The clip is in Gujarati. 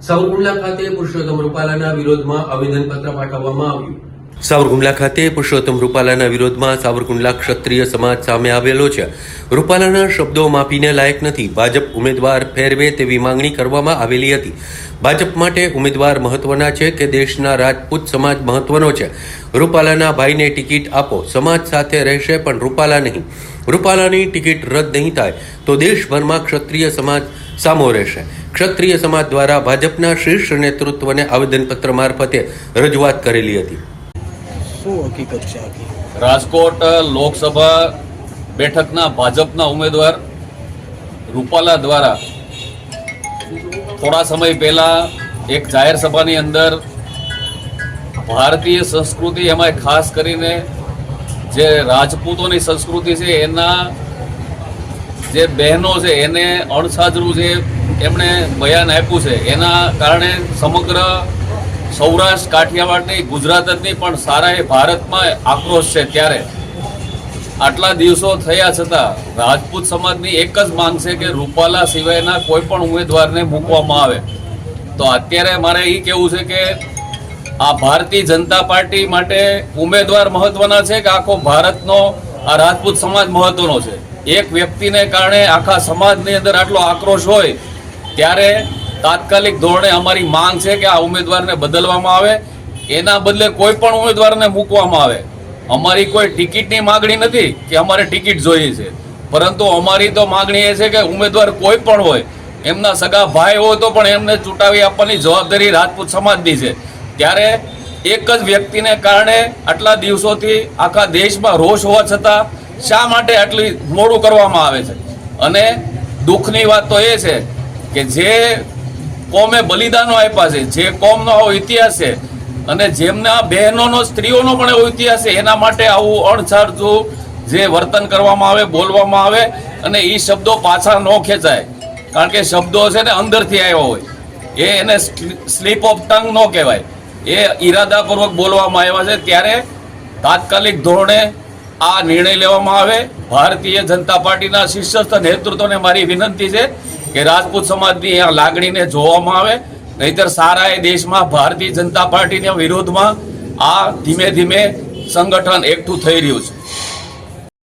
સાવરકુંડલા ખાતે પુરુષોત્તમ રૂપાલાના વિરોધમાં આવેદનપત્ર પાઠવવામાં આવ્યું. સાવરકુંડલા ખાતે પુરુષોત્તમ રૂપાલાના વિરોધમાં સાવરકુંડલા ક્ષત્રિય સમાજ સામે આવેલો છે. રૂપાલાના શબ્દો માપીને લાયક નથી. ભાજપ ઉમેદવાર ફેરવે તેવી માંગણી કરવામાં આવેલી હતી. ભાજપ માટે ઉમેદવાર મહત્વના છે કે દેશના રાજપૂત સમાજ મહત્વનો છે. રૂપાલાના ભાઈને ટિકિટ આપો. સમાજ સાથે રહેશે પણ રૂપાલા નહીં. રૂપાલાની ટિકિટ રદ નહીં થાય તો દેશભરમાં ક્ષત્રિય સમાજ સામો રહેશે. ક્ષત્રિય સમાજ દ્વારા ભાજપના શીર્ષ નેતૃત્વને આવેદનપત્ર મારફતે રજૂઆત કરેલી હતી. શું હકીકત છે રાજકોટ લોકસભા બેઠકના ભાજપના ઉમેદવાર રૂપાલા દ્વારા થોડા સમય પહેલા એક જાહેર સભાની અંદર ભારતીય સંસ્કૃતિ એમાં ખાસ કરીને જે રાજપૂતોની સંસ્કૃતિ છે એના જે બહેનો છે, એને અણસાજરું જે એમણે બયાન આપ્યું છે. એના કારણે સમગ્ર સૌરાષ્ટ્ર, કાઠિયાવાડની ગુજરાત જ નહીં પણ સારા એ ભારતમાં આક્રોશ છે ત્યારે. આટલા દિવસો થયા છતાં રાજપૂત સમાજની એક જ માંગ છે કે રૂપાલા સિવાયના કોઈ પણ ઉમેદવારને મૂકવામાં આવે. તો અત્યારે મારે એ કહેવું છે કે આ ભારતીય જનતા પાર્ટી માટે ઉમેદવાર મહત્વના છે કે આખો ભારતનો આ રાજપૂત સમાજ મહત્વનો છે? એક વ્યક્તિને કારણે આખા સમાજની અંદર આટલો આક્રોશ હોય, ત્યારે તાત્કાલિક ધોરણે અમારી માંગ છે કે આ ઉમેદવારને બદલવામાં આવે. એના બદલે કોઈ પણ ઉમેદવારને મૂકવામાં આવે. અમારી કોઈ ટિકિટની માગણી નથી કે અમારે ટિકિટ જોઈએ છે. પરંતુ અમારી તો માગણી એ છે કે ઉમેદવાર કોઈ પણ હોય, એમના સગા ભાઈ હોય તો પણ એમને ચૂંટાવી આપવાની જવાબદારી રાજપૂત સમાજની છે. ત્યારે એક જ વ્યક્તિને કારણે આટલા દિવસોથી આખા દેશમાં રોષ હોવા છતાં શા માટે આટલી મોડું કરવામાં આવે છે? અને દુઃખની વાત તો એ છે કે જે કોમે બલિદાનો આપ્યા છે, જે કોમનો આવો ઇતિહાસ છે, અને જેમના બહેનોનો, સ્ત્રીઓનો પણ એવો ઇતિહાસ છે, એના માટે આવું અણછાડતું જે વર્તન કરવામાં આવે, બોલવામાં આવે, અને એ શબ્દો પાછા ન ખેંચાય. કારણ કે શબ્દો છે ને અંદરથી આવ્યા હોય. એ એને સ્લીપ ઓફ ટંગ ન કહેવાય. એ ઈરાદાપૂર્વક બોલવામાં આવ્યા છે. ત્યારે તાત્કાલિક ધોરણે આ નિર્ણય લેવામાં આવે. ભારતીય જનતા પાર્ટીના શીર્ષસ્થ નેતૃત્વને મારી વિનંતી છે કે રાજપૂત સમાજની આ લાગણીને જોવામાં આવે. નહીતર સારા એ દેશમાં ભારતીય જનતા પાર્ટીના વિરોધમાં આ ધીમે ધીમે સંગઠન એકઠું થઈ રહ્યું છે.